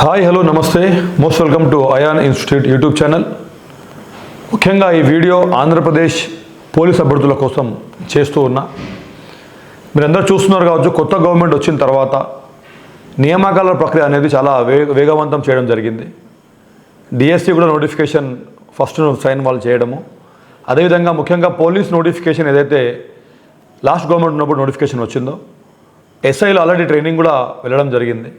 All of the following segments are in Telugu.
హాయ్ హలో నమస్తే. Most welcome to Ayaan institute YouTube channel. ముఖ్యంగా ఈ వీడియో ఆంధ్రప్రదేశ్ పోలీస్ అభ్యర్థుల కోసం చేస్తూ ఉన్నా. మీరందరూ చూస్తున్నారు కావచ్చు కొత్త గవర్నమెంట్ వచ్చిన తర్వాత నియామకాల ప్రక్రియ అనేది చాలా వేగ వేగవంతం చేయడం జరిగింది. డిఎస్సి కూడా నోటిఫికేషన్ ఫస్ట్ సైన్ వాళ్ళు చేయడము. అదేవిధంగా ముఖ్యంగా పోలీస్ నోటిఫికేషన్ ఏదైతే లాస్ట్ గవర్నమెంట్ ఉన్నప్పుడు నోటిఫికేషన్ వచ్చిందో ఎస్ఐలో ఆల్రెడీ ట్రైనింగ్ కూడా వెళ్ళడం జరిగింది.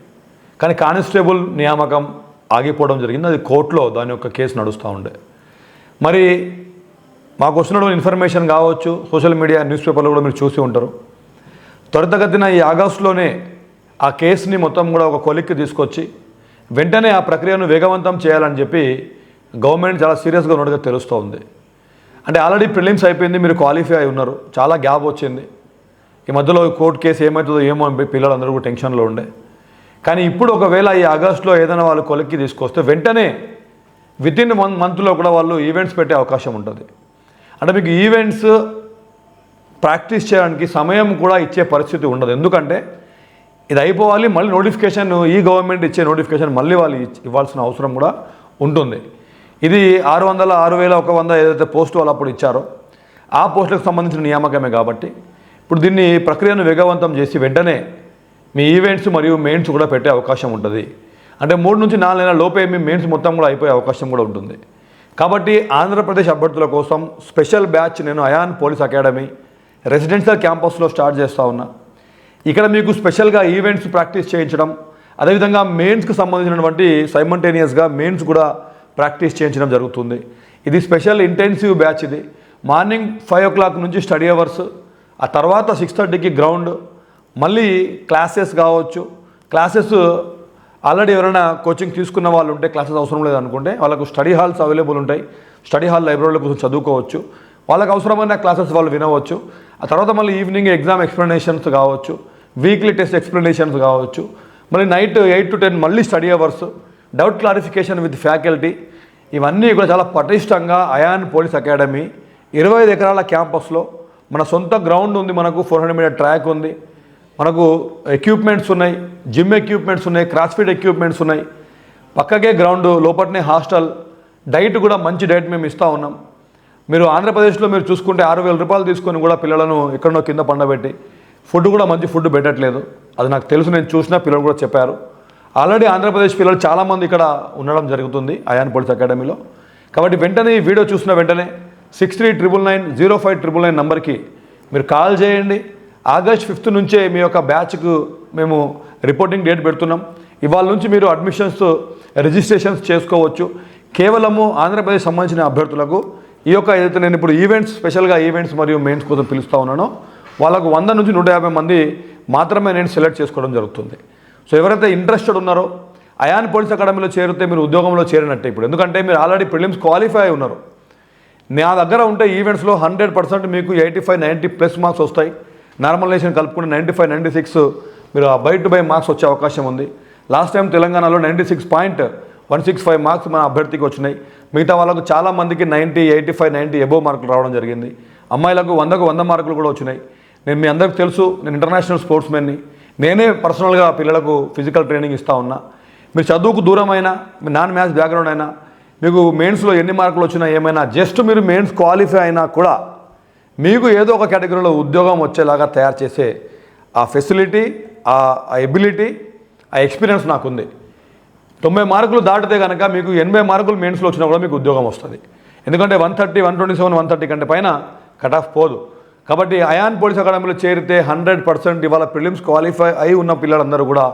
కానీ కానిస్టేబుల్ నియామకం ఆగిపోవడం జరిగింది. అది కోర్టులో దాని యొక్క కేసు నడుస్తూ ఉండే. మరి మాకు వస్తున్న ఇన్ఫర్మేషన్ కావచ్చు సోషల్ మీడియా న్యూస్ పేపర్లో కూడా మీరు చూసి ఉంటారు. త్వరితగతిన ఈ ఆగస్టులోనే ఆ కేసుని మొత్తం కూడా ఒక కొలిక్కి తీసుకొచ్చి వెంటనే ఆ ప్రక్రియను వేగవంతం చేయాలని చెప్పి గవర్నమెంట్ చాలా సీరియస్గా ఉన్నట్టుగా తెలుస్తూ ఉంది. అంటే ఆల్రెడీ ప్రిలిమ్స్ అయిపోయింది మీరు క్వాలిఫై అయి ఉన్నారు. చాలా గ్యాప్ వచ్చింది. ఈ మధ్యలో కోర్టు కేసు ఏమవుతుందో ఏమో అని పిల్లలందరూ కూడా టెన్షన్లో ఉండే. కానీ ఇప్పుడు ఒకవేళ ఈ ఆగస్టులో ఏదైనా వాళ్ళు కొలిక్కి తీసుకొస్తే వెంటనే విత్ ఇన్ వన్ మంత్లో కూడా వాళ్ళు ఈవెంట్స్ పెట్టే అవకాశం ఉంటుంది. అంటే మీకు ఈవెంట్స్ ప్రాక్టీస్ చేయడానికి సమయం కూడా ఇచ్చే పరిస్థితి ఉండదు. ఎందుకంటే ఇది అయిపోవాలి మళ్ళీ నోటిఫికేషన్ ఈ గవర్నమెంట్ ఇచ్చే నోటిఫికేషన్ మళ్ళీ వాళ్ళు ఇవ్వాల్సిన అవసరం కూడా ఉంటుంది. ఇది ఆరు వందల ఆరు వేల ఒక వంద ఏదైతే పోస్ట్ వాళ్ళు అప్పుడు ఇచ్చారో ఆ పోస్టులకు సంబంధించిన నియామకమే కాబట్టి ఇప్పుడు దీన్ని ప్రక్రియను వేగవంతం చేసి వెంటనే మీ ఈవెంట్స్ మరియు మెయిన్స్ కూడా పెట్టే అవకాశం ఉంటుంది. అంటే మూడు నుంచి నాలుగు నెలల లోపే మీ మెయిన్స్ మొత్తం కూడా అయిపోయే అవకాశం కూడా ఉంటుంది. కాబట్టి ఆంధ్రప్రదేశ్ అభ్యర్థుల కోసం స్పెషల్ బ్యాచ్ నేను అయాన్ పోలీస్ అకాడమీ రెసిడెన్షియల్ క్యాంపస్లో స్టార్ట్ చేస్తూ ఉన్నా. ఇక్కడ మీకు స్పెషల్గా ఈవెంట్స్ ప్రాక్టీస్ చేయించడం అదేవిధంగా మెయిన్స్కి సంబంధించినటువంటి సైమంటేనియస్గా మెయిన్స్ కూడా ప్రాక్టీస్ చేయించడం జరుగుతుంది. ఇది స్పెషల్ ఇంటెన్సివ్ బ్యాచ్ ఇది. మార్నింగ్ ఫైవ్ ఓ క్లాక్ నుంచి స్టడీ అవర్స్ ఆ తర్వాత సిక్స్ థర్టీకి గ్రౌండ్ మళ్ళీ క్లాసెస్ కావచ్చు. క్లాసెస్ ఆల్రెడీ ఎవరైనా కోచింగ్ తీసుకున్న వాళ్ళు ఉంటే క్లాసెస్ అవసరం లేదు అనుకుంటే వాళ్ళకు స్టడీ హాల్స్ అవైలబుల్ ఉంటాయి. స్టడీ హాల్ లైబ్రరీలో కొంచెం చదువుకోవచ్చు. వాళ్ళకి అవసరమైన క్లాసెస్ వాళ్ళు వినవచ్చు. ఆ తర్వాత మళ్ళీ ఈవినింగ్ ఎగ్జామ్ ఎక్స్ప్లెనేషన్స్ కావచ్చు. వీక్లీ టెస్ట్ ఎక్స్ప్లెనేషన్స్ కావచ్చు. మళ్ళీ నైట్ ఎయిట్ టు టెన్ మళ్ళీ study hours. Doubt clarification with faculty. ఇవన్నీ కూడా చాలా పటిష్టంగా అయాన్ పోలీస్ అకాడమీ. ఇరవై ఐదు ఎకరాల క్యాంపస్లో మన సొంత గ్రౌండ్ ఉంది మనకు ఫోర్ హండ్రెడ్ మీటర్ ట్రాక్ ఉంది. మనకు ఎక్విప్మెంట్స్ ఉన్నాయి జిమ్ ఎక్విప్మెంట్స్ ఉన్నాయి క్రాస్ఫిట్ ఎక్విప్మెంట్స్ ఉన్నాయి. పక్కకే గ్రౌండ్ లోపలనే హాస్టల్ డైట్ కూడా మంచి డైట్ మేము ఇస్తూ ఉన్నాం. మీరు ఆంధ్రప్రదేశ్లో మీరు చూసుకుంటే ఆరు వేల రూపాయలు తీసుకొని కూడా పిల్లలను ఎక్కడో కింద పండబెట్టి ఫుడ్ కూడా మంచి ఫుడ్ పెట్టట్లేదు. అది నాకు తెలుసు నేను చూసిన పిల్లలు కూడా చెప్పారు. ఆల్రెడీ ఆంధ్రప్రదేశ్ పిల్లలు చాలామంది ఇక్కడ ఉండడం జరుగుతుంది అయాన్ పోలీస్ అకాడమీలో. కాబట్టి వెంటనే ఈ వీడియో చూసిన వెంటనే six three triple nine zero five triple nine నెంబర్కి మీరు కాల్ చేయండి. ఆగస్ట్ ఫిఫ్త్ నుంచే మీ యొక్క బ్యాచ్కు మేము రిపోర్టింగ్ డేట్ పెడుతున్నాం. ఇవాళ నుంచి మీరు అడ్మిషన్స్ రిజిస్ట్రేషన్స్ చేసుకోవచ్చు. కేవలము ఆంధ్రప్రదేశ్ సంబంధించిన అభ్యర్థులకు ఈ యొక్క ఏదైతే నేను ఇప్పుడు ఈవెంట్స్ స్పెషల్గా ఈవెంట్స్ మరియు మెయిన్స్ కోసం పిలుస్తూ ఉన్నానో వాళ్ళకు వంద నుంచి నూట యాభై మంది మాత్రమే నేను సెలెక్ట్ చేసుకోవడం జరుగుతుంది. సో ఎవరైతే ఇంట్రెస్టెడ్ ఉన్నారో అయాన్ పోలీస్ అకాడమీలో చేరితే మీరు ఉద్యోగంలో చేరినట్టే ఇప్పుడు. ఎందుకంటే మీరు ఆల్రెడీ ప్రిలిమ్స్ క్వాలిఫై అయి ఉన్నారు. నా దగ్గర ఉంటే ఈవెంట్స్లో హండ్రెడ్ పర్సెంట్ మీకు eighty five ninety plus marks వస్తాయి. నార్మలైజేషన్ కలుపుకుంటే నైంటీ ఫైవ్ నైంటీ సిక్స్ మీరు బై టు బై మార్క్స్ వచ్చే అవకాశం ఉంది. లాస్ట్ టైం తెలంగాణలో ninety six point one six five marks మన అభ్యర్థికి వచ్చినాయి. మిగతా వాళ్ళకు చాలా మందికి ninety eighty five ninety above మార్కులు రావడం జరిగింది. అమ్మాయిలకు వందకు వంద మార్కులు కూడా వచ్చినాయి. నేను మీ అందరికీ తెలుసు నేను ఇంటర్నేషనల్ స్పోర్ట్స్ మెన్ని నేనే పర్సనల్గా పిల్లలకు ఫిజికల్ ట్రైనింగ్ ఇస్తూ ఉన్నా. మీరు చదువుకు దూరమైనా మీ నాన్ మ్యాథ్స్ బ్యాక్గ్రౌండ్ అయినా మీకు మెయిన్స్లో ఎన్ని మార్కులు వచ్చినా ఏమైనా జస్ట్ మీరు మెయిన్స్ క్వాలిఫై అయినా కూడా మీకు ఏదో ఒక కేటగిరీలో ఉద్యోగం వచ్చేలాగా తయారు చేసే ఆ ఫెసిలిటీ ఆ ఎబిలిటీ ఆ ఎక్స్పీరియన్స్ నాకుంది. తొంభై మార్కులు దాటితే కనుక మీకు ఎనభై మార్కులు మెయిన్స్లో వచ్చినా కూడా మీకు ఉద్యోగం వస్తుంది. ఎందుకంటే one thirty one twenty seven one thirty కంటే పైన కట్ ఆఫ్ పోదు. కాబట్టి అయాన్ పోలీస్ అకాడమీలో చేరితే హండ్రెడ్ పర్సెంట్ ఇవాళ ప్రిలిమ్స్ క్వాలిఫై అయి ఉన్న పిల్లలందరూ కూడా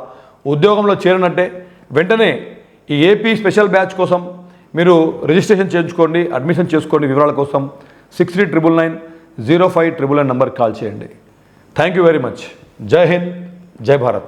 ఉద్యోగంలో చేరినట్టే. వెంటనే ఈ ఏపీ స్పెషల్ బ్యాచ్ కోసం మీరు రిజిస్ట్రేషన్ చేయించుకోండి అడ్మిషన్ చేసుకోండి వివరాల కోసం. Six three triple nine zero five triple nine నెంబర్కి కాల్ చేయండి. థ్యాంక్ యూ వెరీ మచ్ జై హింద్ జై భారత్.